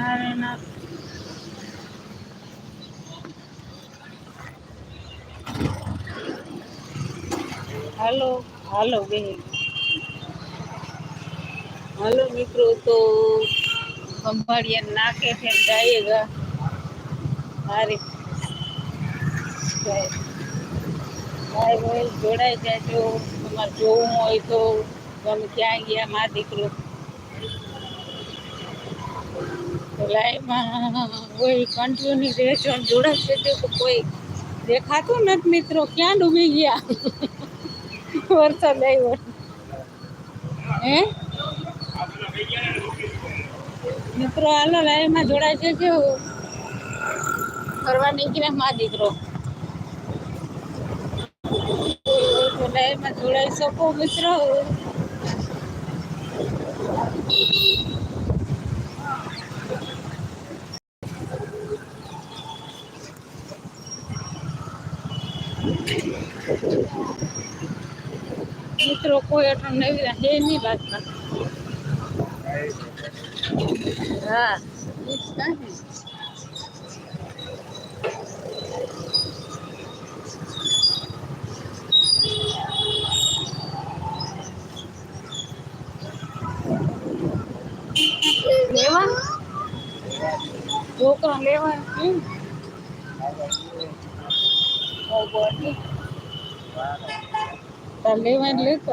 નારાયણનાથ હાલો હાલો બેન હાલો મિત્રો તો ખંભાળિયા નાકે છે જાયેગા હારે ભાઈ ભાઈ જોડાઈ જાય તો તમારે જોવું હોય તો તમે ક્યાં ગયા મા દીકરો લાઈવમાં કોઈ કન્ટિન્યુ રહેજો જોડાશે તો કોઈ દેખાતું નથી મિત્રો ક્યાં ડૂબી ગયા વરસાદ આવ્યો હે મિત્રો હાલો લાઈવમાં જોડાય છે કે ફરવા નીકળ્યા મા દીકરો લાઈવમાં જોડાઈ શકો મિત્રો મિત્રો કોઈ એટલું નવી હે નહીં બાતમાં હા લેવા છોકરા લેવા કેમ તાર લેવા લેતો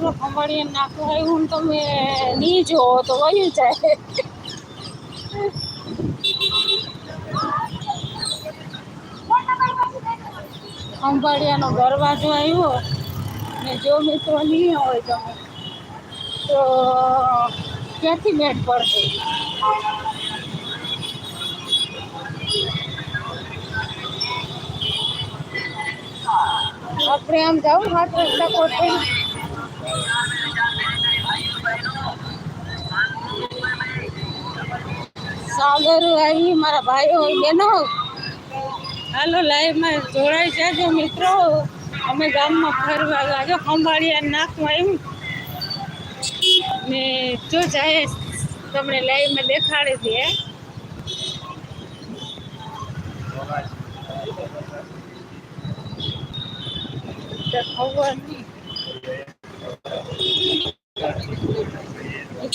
છે જો આ મિત્રો ખંભાળિયા નાખું આવ્યું તમે નહીં જોવો તો વયું જાય. અંબાડિયાનો દરવાજો આવ્યો. ને જો મિત્રો નહીં હોય તમે તો ક્યાંથી મેટ પડશે? આપણે આમ જાઉં હાથ રસ્તા કોટે સાગર આવી મારા ભાઈઓ, બહેનો. હાલો લાઈવમાં જોડાઈ જાજો મિત્રો. અમે ગામમાં ફરવા ગાજો ખંભાળિયા નાખવા આવ્યું. ને જો જાય, તમને લાઈવમાં દેખાડે છે. ખબર નહીં.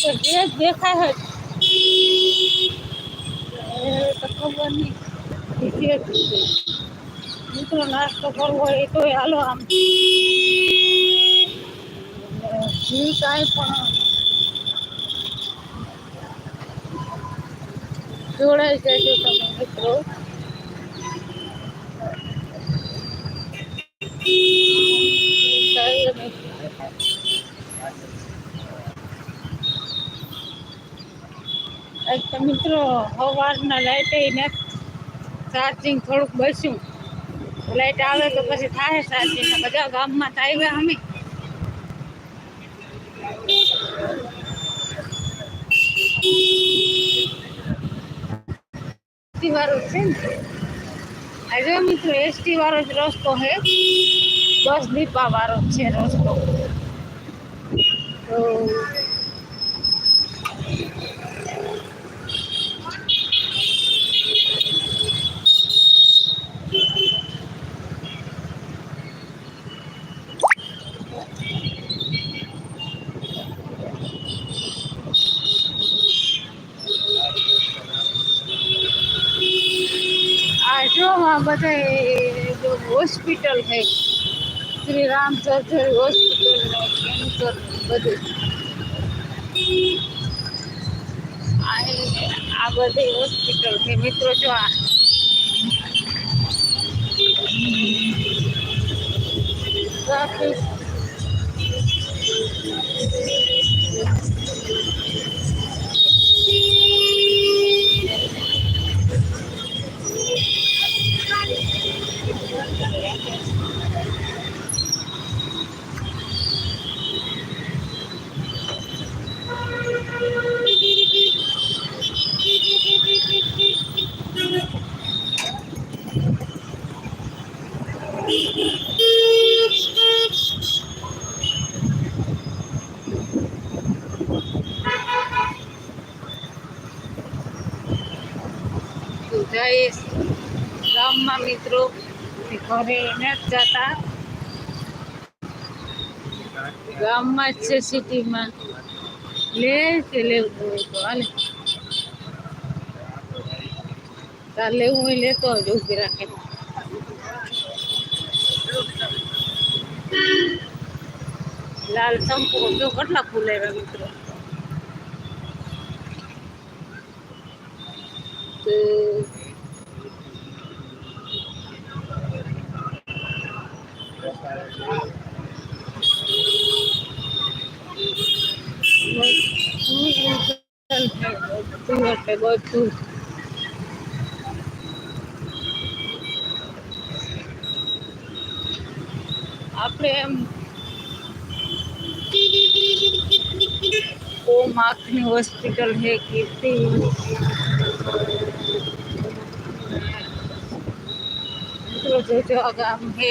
તો જે દેખાય નહીં. મિત્રો નાસ્તો કરવો હોય એ તો હાલો આમ. જી કાંઈ પણ જોડાઈ જજો તમે મિત્રો કાંઈ નહીં. આજ તો મિત્રો સવારના લાઈટે ને ચાર્જિંગ થોડુંક બસ્યું. લાઇટ આવે તો પછી થાય ચાર્જિંગ બધા ગામમાં થાય અમે. એસટી વાળો છે ને? આજે મિત્રો એસટી વાળો જ રસ્તો છે. બસ દીપા વાળો છે રસ્તો. તો આ જો આ બધા હોસ્પિટલ છે Shri Ram surgery hospital cancer બધું. આ બધી હોસ્પિટલ છે મિત્રો જો આ. ટ્રાફિક ગામમાં મિત્રો ઘરે નથી જતા. ગામમાં જ છે સિટીમાં. લે કે લેવું હોય તો હાલે. તાર લેવું હોય લેતો જ ઊભી રાખે. લાલ ચંપો જો કેટલા ફૂલ આવ્યા મિત્રો. તો બધું આપણે એમ ઓમ આંખની હોસ્પિટલ છે કીર્તિ મિત્રો જોજો આ ગામ છે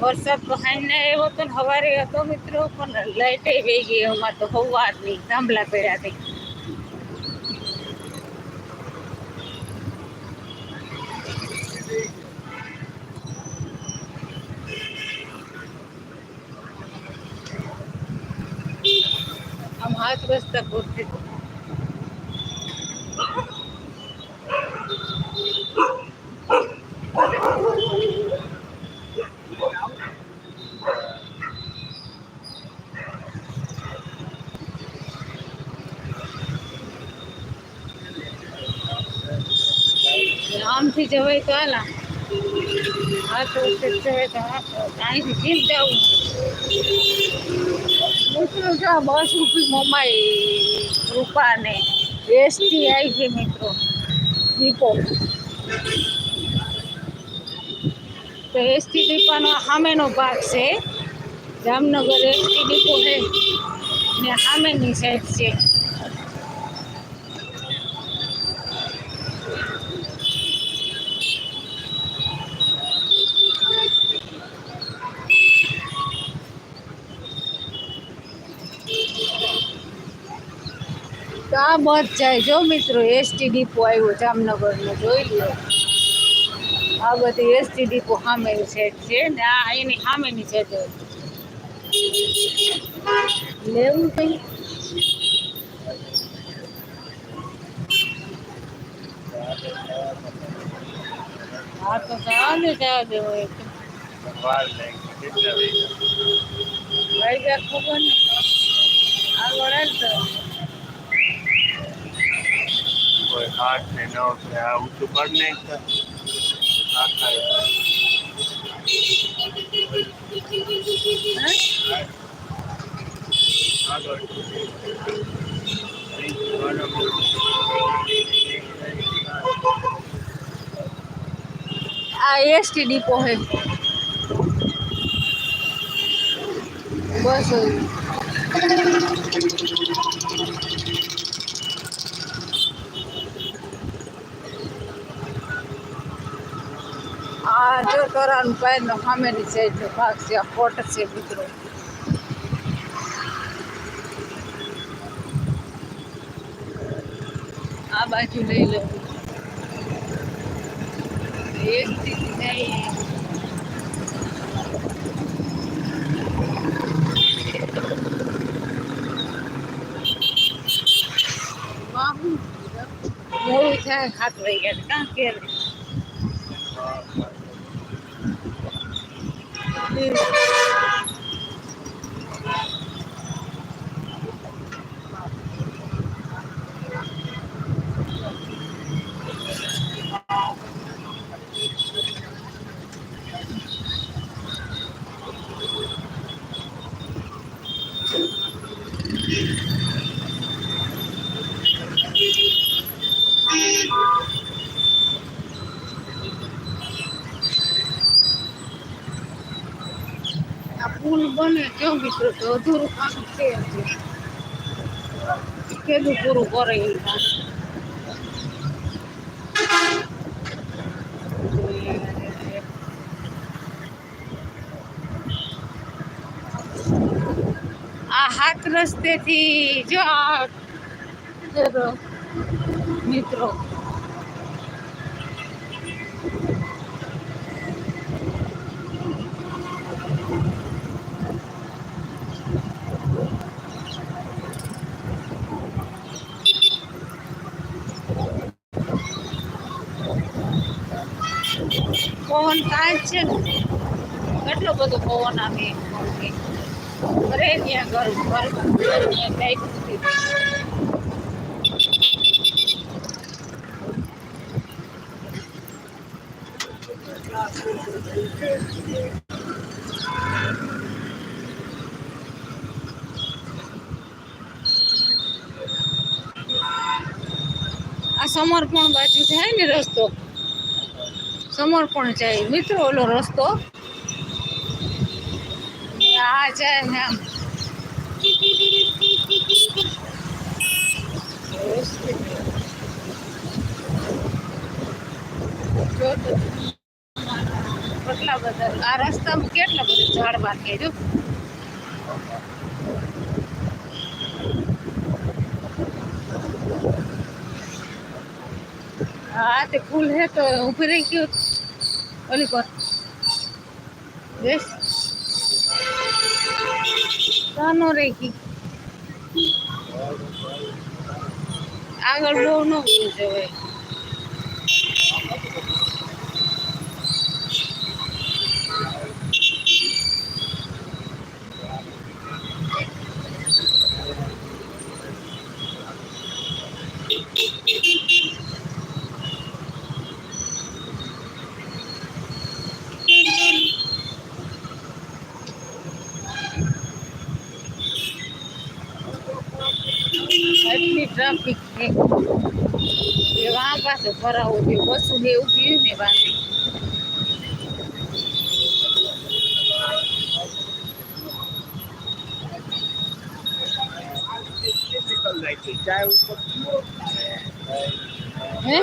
વરસાદ તો હાઈને આવ્યો હતો ને સવારે હતો મિત્રો પણ લાઈટે વહી ગઈ અમારે તો સવારની થાંભલા પડ્યા હતી આમ હાથ રસ્તા પૂરતી જવાય તો આલા હાથ તો હાથ અહીંથી જીમ જવું મિત્રો, જો બસ રૂપી મોમાઈ રૂપા ને એસટી આવી ગઈ મિત્રો, દીપો. તો એસટી દીપાનો સામેનો ભાગ છે, જામનગર એસટી ડીપો છે, ને સામેની સાઈડ છે. બસ જાય. જો મિત્રો એસટી ડીપો આવ્યો જામનગરનો જોઈ લો. આ બધી એસટી ડીપો સામેની સેટ છે ને? આ એની સામેની સાઈડ લેવું કઈ. હા તો ને જવા દેવો એક. ખબર ને આ હાલ તો. કોઈ આઠ ને નવ કે આ ઊંચું કરી નાખતા આ એસટી ડીપો હે. બસ જો તોરાનું પાયનો સામેની સાઈડનો ભાગ છે આ કોટ છે મિત્રો આ બાજુ લઈ લો એસટી જાય મોડું થાય હાથ વહી ગયા કાં કે Thank you. પુલ બને કેવું મિત્રો તો અધૂરું કામ છે. કેદું પૂરું કરે એ આ હાથ રસ્તેથી જો મિત્રો પવન છે ને કેટલો બધો પવન આવે ઘરે ત્યાં. આ સમર્પણ બાજુ થાય ને રસ્તો? સમર્પણ જાય મિત્રો, ઓલો રસ્તો. આ જાય ને કેટલા બધા, આ રસ્તામાં કેટલા બધા છે જો હા, તે ફૂલ હે તો ઊભી રહી ગયો. ઓલી પર કાનો રે કી. આગળ બહુ ન જવાય એટલી ટ્રાફિક છે કે વાં પાસે છે બસું ને એવું પીયું ને વાંધી હે?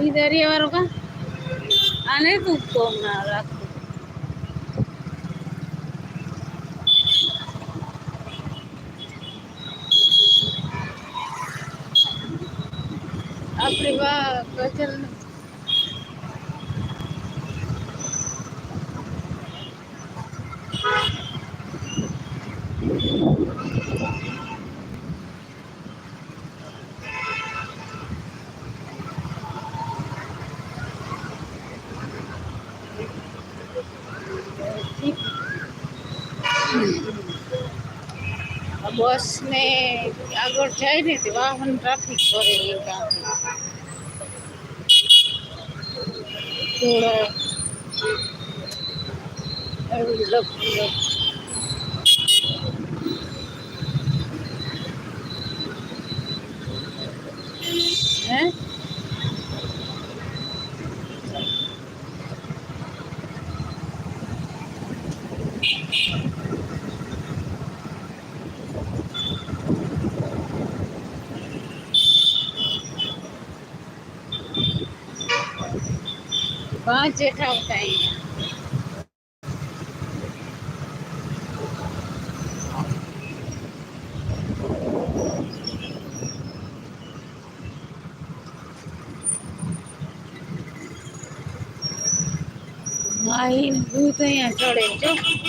Ini dari warung kan? Aneh tuh kok બસ ને આગળ જાય ને તે વાહન ટ્રાફિક કરે એ કામ થોડા એવું પાંચ જેઠા આવતા અહીંયા માહીન દૂધ અહીંયા ચડે જો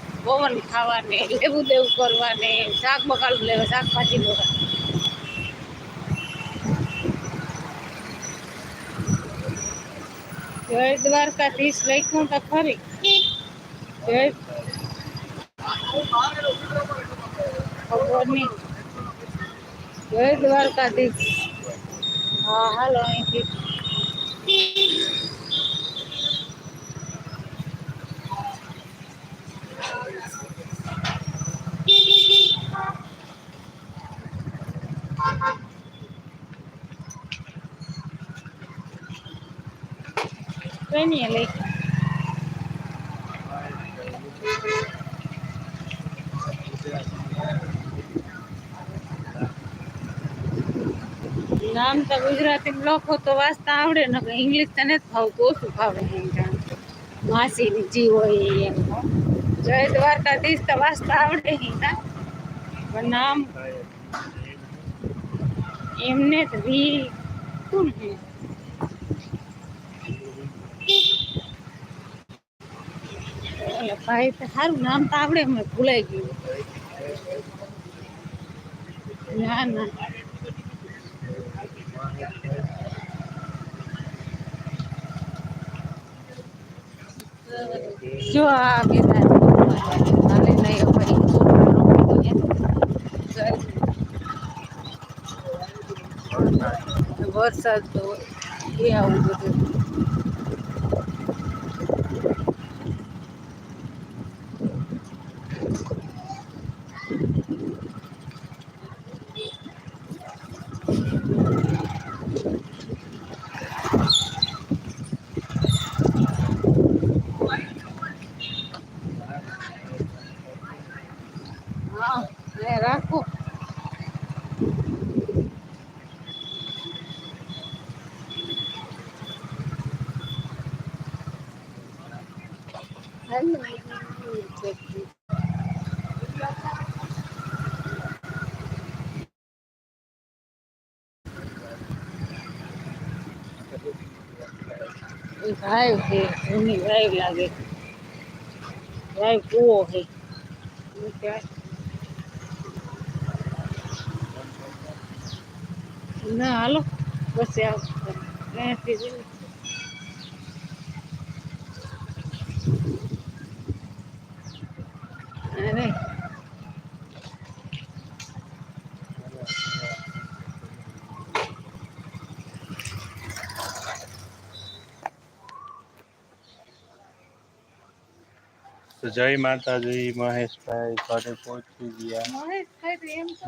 પવન ખાવાને લેવું દેવું કરવાને શાક બકાલું લેવા શાકભાજી લેવા જય દ્વારકાધીશ લખ્યું તો ખરી જય ખબર નહીં જય દ્વારકાધીશ હા હાલો અહીંથી કઈ નહીં નામ તો ગુજરાતી લખો તો વાંચતા આવડે, ને ઇંગ્લિશ તને જ ફાવતું, ઓછું ભાવે માસીની જી હોય એમ. જય દ્વારકાધીશ તો વાંચતા આવડે પણ નામ એમને જ રી કોણ છે? ભાઈ તો સારું નામ તો આવડે મને ભૂલાઈ ગયું ના ના જો આ બેટા હાલે નહીં ભાઈ છોકરાનો વરસાદ તો એ આવું બધું ભાઈ છે એની ભાઈ લાગે. ડ્રાઈવ કૂવો છે. ના હાલો. બસ આવ. જય માતાજી, મહેશભાઈ ઘરે પહોંચી ગયા.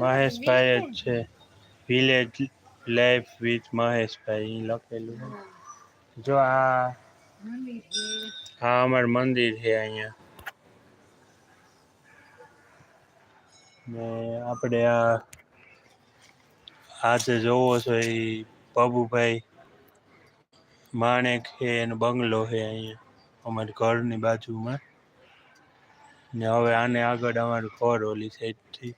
મહેશભાઈ જ છે. વિલેજ લાઈફ વિથ મહેશભાઈ લખેલું જો આ હા, અમાર મંદિર છે અહીંયા. ને આપણે આ આજે જોવો છો એ પબુભાઈ માણેક છે એનો બંગલો છે અહીંયા, અમારી ઘરની બાજુમાં. ને હવે આને આગળ અમારું ઘર ઓલી સાઈડથી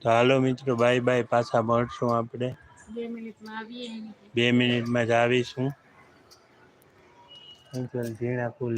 તો હાલો મિત્રો બાય બાય પાછા મળશું આપણે. બે મિનિટમાં જ આવીશું. ઝીણા ફૂલ